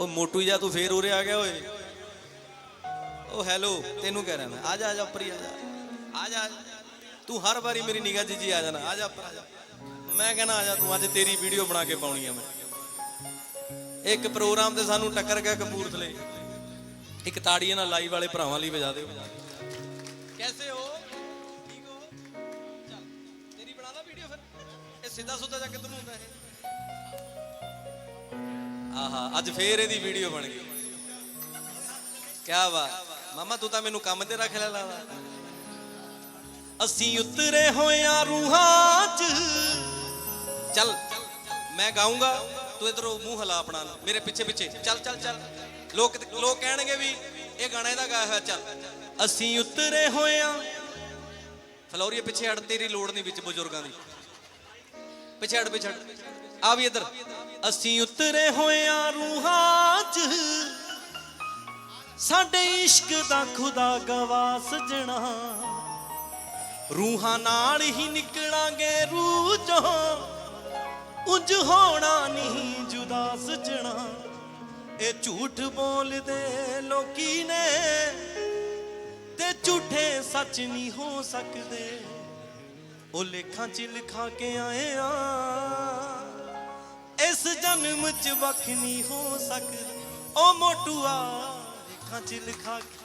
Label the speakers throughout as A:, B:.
A: ਉਹ ਮੋਟੂ ਜਾ ਤੂੰ ਫੇਰ ਉਰੇ ਆ ਗਿਆ ਓਏ। ਉਹ ਹੈਲੋ, ਤੈਨੂੰ ਕਹਿ ਰਿਹਾ ਮੈਂ। ਆ ਜਾ ਆ ਜਾ ਉੱਪਰ ਆ ਜਾ। ਆ ਜਾ। ਤੂੰ ਹਰ ਵਾਰੀ ਮੇਰੀ ਨਿਗਾਹ 'ਚ ਜੀ ਆ ਜਾਣਾ। ਆ ਜਾ ਉੱਪਰ, ਆ ਜਾ। ਮੈਂ ਕਹਿੰਦਾ ਆ ਜਾ ਤੂੰ, ਅੱਜ ਤੇਰੀ ਵੀਡੀਓ ਬਣਾ ਕੇ ਪਾਉਣੀ ਆ ਮੈਂ। ਇੱਕ ਪ੍ਰੋਗਰਾਮ ਤੇ ਸਾਨੂੰ ਟੱਕਰ ਗਿਆ ਕਪੂਰਥਲੇ। ਇੱਕ ਤਾੜੀਆਂ ਨਾਲ ਲਾਈਵ ਵਾਲੇ ਭਰਾਵਾਂ ਲਈ ਵਜਾ ਦਿਓ। ਕੈਸੇ ਹੋ? ਠੀਕ ਹੋ? ਚੱਲ, ਤੇਰੀ ਬਣਾ ਲਾ ਵੀਡੀਓ ਫਿਰ। ਇਹ ਸਿੱਧਾ ਸੁੱਧਾ ਜਾ ਕਿੱਧਰ ਨੂੰ ਹੁੰਦਾ ਇਹ ਆਹਾ ਅੱਜ ਫੇਰ ਇਹਦੀ ਵੀਡੀਓ ਬਣ ਗਈ। ਕਿਆ ਬਾਤ। ਮਾਮਾ, ਤੂੰ ਤਾਂ ਮੈਨੂੰ ਕੰਮ ਤੇ ਰੱਖ ਲੈ ਲਾਵਾ ਅਸੀਂ ਉਤਰੇ ਹੋਇਆਂ ਰੂਹਾਂ 'ਚ। ਚੱਲ, ਮੈਂ ਗਾਉਂਗਾ ਤੂੰ ਇਧਰੋਂ ਮੂੰਹ ਹਲਾ ਆਪਣਾ। ਮੇਰੇ ਪਿੱਛੇ ਪਿੱਛੇ। ਚੱਲ ਚੱਲ ਚੱਲ। ਲੋਕ ਲੋਕ ਕਹਿਣਗੇ ਵੀ ਇਹ ਗਾਣਾ ਇਹਦਾ ਗਾਇਆ ਹੋਇਆ। ਚੱਲ। ਅਸੀਂ ਉਤਰੇ ਹੋਇਆਂ ਫਲੋਰੀਏ, ਪਿੱਛੇ ਹਟ। ਤੇਰੀ ਲੋੜ ਨਹੀਂ ਵਿੱਚ ਬਜ਼ੁਰਗਾਂ ਦੀ। ਪਿਛੜ ਪਿਛੜ। ਆ ਵੀ ਇਧਰ। ਅਸੀਂ ਉਤਰੇ ਹੋਇਆਂ ਰੂਹਾਂ 'ਚ। ਸਾਡੇ ਇਸ਼ਕ ਦਾ ਖੁਦਾ ਗਵਾ ਸਜਣਾ ਰੂਹਾਂ ਨਾਲ ਹੀ ਨਿਕਲਾਂਗੇ ਰੂਹ ਚੋਂ ਉਜ ਹੋਣਾ ਨਹੀਂ ਜੁਦਾ ਸਜਣਾ ਇਹ ਝੂਠ ਬੋਲਦੇ ਲੋਕੀ ਨੇ। ਤੇ ਝੂਠੇ ਸੱਚ ਨਹੀਂ ਹੋ ਸਕਦੇ। ਉਹ ਲੇਖਾਂ 'ਚ ਲਿਖਾ ਕੇ ਆਏ ਆ ਇਸ ਜਨਮ 'ਚ ਵੱਖ ਨਹੀਂ ਹੋ ਸਕਦਾ। ਉਹ ਮੋਟੂਆ ਲੇਖਾਂ 'ਚ ਲਿਖਾ ਕੇ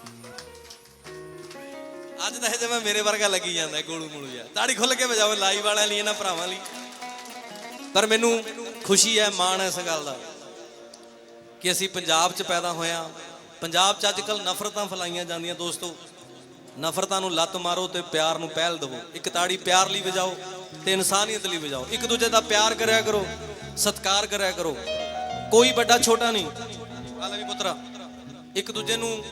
A: ਅੱਜ ਤਾਂ ਇਹ ਜਿਵੇਂ ਮੇਰੇ ਵਰਗਾ ਲੱਗੀ ਜਾਂਦਾ, ਗੋਲੂ ਮੋਲੂ ਜਿਹਾ। ਤਾੜੀ ਖੁੱਲ ਕੇ ਵਜਾਓ ਲਾਈਵ ਵਾਲਿਆਂ ਲਈ, ਇਹਨਾਂ ਭਰਾਵਾਂ ਲਈ। ਪਰ ਮੈਨੂੰ ਖੁਸ਼ੀ ਹੈ, ਮਾਣ ਹੈ ਇਸ ਗੱਲ ਦਾ ਕਿ ਅਸੀਂ ਪੰਜਾਬ 'ਚ ਪੈਦਾ ਹੋਇਆ। ਪੰਜਾਬ 'ਚ ਅੱਜਕੱਲ ਨਫ਼ਰਤਾਂ ਫਲਾਈਆਂ ਜਾਂਦੀਆਂ ਦੋਸਤੋ। ਨਫ਼ਰਤਾਂ ਨੂੰ ਲੱਤ ਮਾਰੋ ਤੇ ਪਿਆਰ ਨੂੰ ਪਹਿਲ ਦਿਵੋ। ਇੱਕ ਤਾੜੀ ਪਿਆਰ ਲਈ ਵਜਾਓ ਤੇ ਇਨਸਾਨੀਅਤ ਲਈ ਵਜਾਓ। ਇੱਕ ਦੂਜੇ ਦਾ ਪਿਆਰ ਕਰਿਆ ਕਰੋ, ਸਤਿਕਾਰ ਕਰਿਆ ਕਰੋ। ਕੋਈ ਵੱਡਾ ਛੋਟਾ ਨਹੀਂ। ਹਾਲੇ ਵੀ ਪੁੱਤਰਾ, ਇੱਕ ਦੂਜੇ ਨੂੰ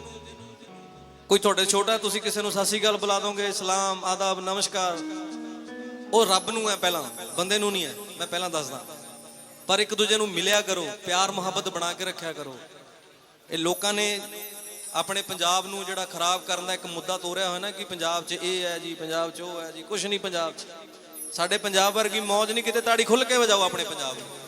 A: ਕੋਈ ਤੁਹਾਡੇ ਛੋਟਾ, ਤੁਸੀਂ ਕਿਸੇ ਨੂੰ ਸਤਿ ਸ਼੍ਰੀ ਅਕਾਲ ਬੁਲਾ ਦੋਗੇ, ਸਲਾਮ, ਆਦਾਬ, ਨਮਸਕਾਰ। ਉਹ ਰੱਬ ਨੂੰ ਹੈ ਪਹਿਲਾਂ, ਬੰਦੇ ਨੂੰ ਨਹੀਂ ਹੈ। ਮੈਂ ਪਹਿਲਾਂ ਦੱਸਦਾ। ਪਰ ਇੱਕ ਦੂਜੇ ਨੂੰ ਮਿਲਿਆ ਕਰੋ, ਪਿਆਰ ਮੁਹੱਬਤ ਬਣਾ ਕੇ ਰੱਖਿਆ ਕਰੋ। ਇਹ ਲੋਕਾਂ ਨੇ ਆਪਣੇ ਪੰਜਾਬ ਨੂੰ ਜਿਹੜਾ ਖਰਾਬ ਕਰਨ ਦਾ ਇੱਕ ਮੁੱਦਾ ਤੋਰਿਆ ਹੋਇਆ ਨਾ ਕਿ ਪੰਜਾਬ 'ਚ ਇਹ ਹੈ ਜੀ, ਪੰਜਾਬ 'ਚ ਉਹ ਹੈ ਜੀ ਕੁਝ ਨਹੀਂ ਪੰਜਾਬ 'ਚ। ਸਾਡੇ ਪੰਜਾਬ ਵਰਗੀ ਮੌਜ ਨਹੀਂ ਕਿਤੇ ਤਾੜੀ ਖੁੱਲ ਕੇ ਵਜਾਓ ਆਪਣੇ ਪੰਜਾਬ ਨੂੰ।